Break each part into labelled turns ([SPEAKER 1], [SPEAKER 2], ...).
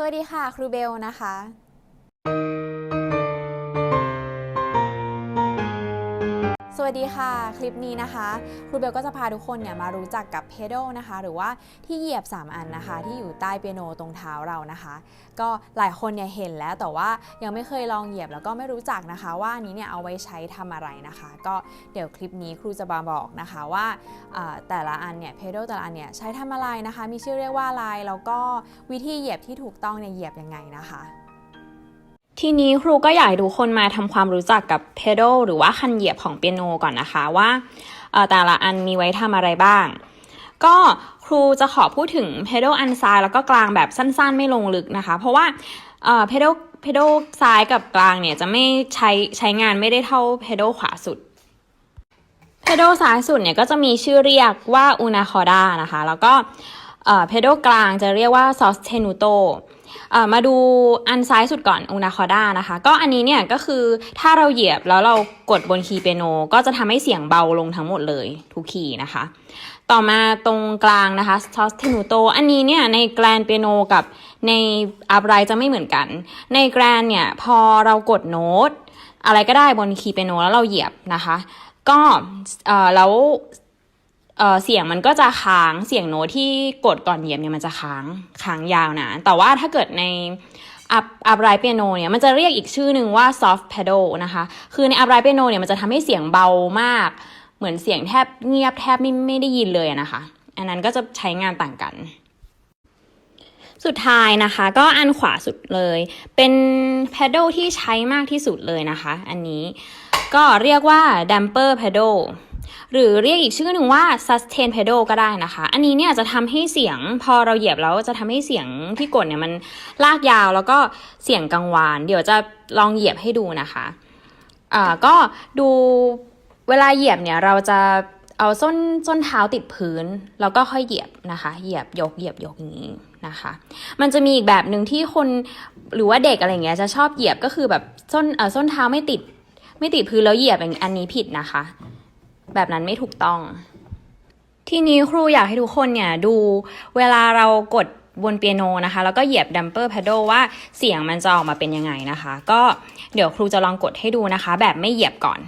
[SPEAKER 1] สวัสดีค่ะ ครูเบลนะคะ สวัสดีค่ะ คลิปนี้นะคะครูเบลก็จะพาทุกคนเนี่ยมารู้จักกับเพด a นะคะ หรือว่าที่เหยียบ 3 อันนะคะ ที่อยู่ใต้เปียโนตรงเท้าเรานะคะ ก็หลายคนเนี่ยเห็นแล้วแต่ว่ายังไม่เคยลองเหยียบแล้วก็ไม่รู้จักนะคะ ว่าอันนี้เนี่ยเอาไว้ใช้ทำอะไรนะคะ ก็เดี๋ยวคลิปนี้ครูจะมาบอกนะคะว่าแต่ละอันเนี่ยเพด a แต่ละอันเนี่ยใช้ทำอะไรนะคะ มีชื่อเรียกว่าอะไรแล้วก็วิธีเหยียบที่ถูกต้องเนี่ยเหยียบยังไงนะคะ
[SPEAKER 2] ทีนี้ครูก็อยากให้ทุกคนมาทำความรู้จักกับ pedal หรือว่าคันเหยียบของเปียโนก่อนนะคะว่าแต่ละอันมีไว้ทำอะไรบ้าง ก็ครูจะขอพูดถึง pedal อันซ้ายแล้วก็กลางแบบสั้นๆ ไม่ลงลึกนะคะ เพราะว่าเอ่อ pedal pedal ซ้ายกับกลางเนี่ยจะไม่ใช้ใช้งานไม่ได้เท่า pedal ขวาสุด pedal ซ้ายสุดเนี่ยก็จะมีชื่อเรียกว่า una corda นะคะ แล้วก็เอ่อ pedal กลางจะเรียกว่า sostenuto เอ่อ มาดูอันซ้ายสุดก่อนอุนาคอด้านะคะ ก็อันนี้เนี่ยก็คือถ้าเราเหยียบแล้วเรากดบนคีย์เปียโน ก็จะทำให้เสียงเบาลงทั้งหมดเลยทุกคีย์นะคะ ต่อมาตรงกลางนะคะ sostenuto อันนี้เนี่ยในแกรนเปียโนกับในอัพไรจะไม่เหมือนกัน ในแกรนเนี่ยพอเรากดโน้ตอะไรก็ได้บนคีย์เปียโนแล้วเราเหยียบนะคะ ก็เอ่อแล้ว เสียงมันก็จะค้างเสียงโน้ตที่กดก่อนเหยียบเนี่ยมันจะค้างค้างยาวนะ แต่ว่าถ้าเกิดในอัพอัพไรเปียโนเนี่ยมันจะเรียกอีกชื่อหนึ่งว่า soft pedal นะคะ คือในอัพไรเปียโนเนี่ยมันจะทำให้เสียงเบามาก เหมือนเสียงแทบเงียบแทบไม่ไม่ได้ยินเลยนะคะ อันนั้นก็จะใช้งานต่างกัน สุดท้ายนะคะ ก็อันขวาสุดเลย เป็น pedal ที่ใช้มากที่สุดเลยนะคะ อันนี้ก็เรียกว่า damper pedal หรือเรียกอีกชื่อหนึ่งว่า sustain pedal ก็ได้นะคะ อันนี้เนี่ยจะทำให้เสียงพอเราเหยียบแล้วจะทำให้เสียงที่กดเนี่ยมันลากยาวแล้วก็เสียงกังวาน เดี๋ยวจะลองเหยียบให้ดูนะคะอ่าก็ดูเวลาเหยียบเนี่ยเราจะเอาส้นส้นเท้าติดพื้น แล้วก็ค่อยเหยียบนะคะ เหยียบยกเหยียบยกอย่างนี้นะคะ มันจะมีอีกแบบหนึ่งที่คนหรือว่าเด็กอะไรเงี้ยจะชอบเหยียบก็คือแบบส้นเอ่อส้นเท้าไม่ติดไม่ติดพื้นแล้วเหยียบอย่างอันนี้ผิดนะคะ แบบนั้นไม่ถูกต้อง ทีนี้ครูอยากให้ทุกคนเนี่ยดูเวลาเรากดบนเปียโนนะคะ แล้วก็เหยียบดัมเปอร์ a d ด l ว่าเสียงมันจะออกมาเป็นยังไงนะคะ ก็เดี๋ยวครูจะลองกดให้ดูนะคะ แบบไม่เหยียบก่อน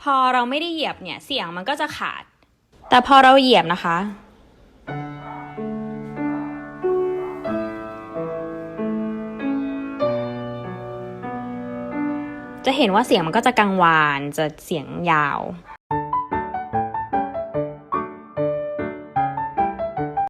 [SPEAKER 2] พอเราไม่ได้เหยียบเนี่ยเสียงมันก็จะขาด แต่พอเราเหยียบนะคะ จะเห็นว่าเสียงมันก็จะกังวานจะเสียงยาว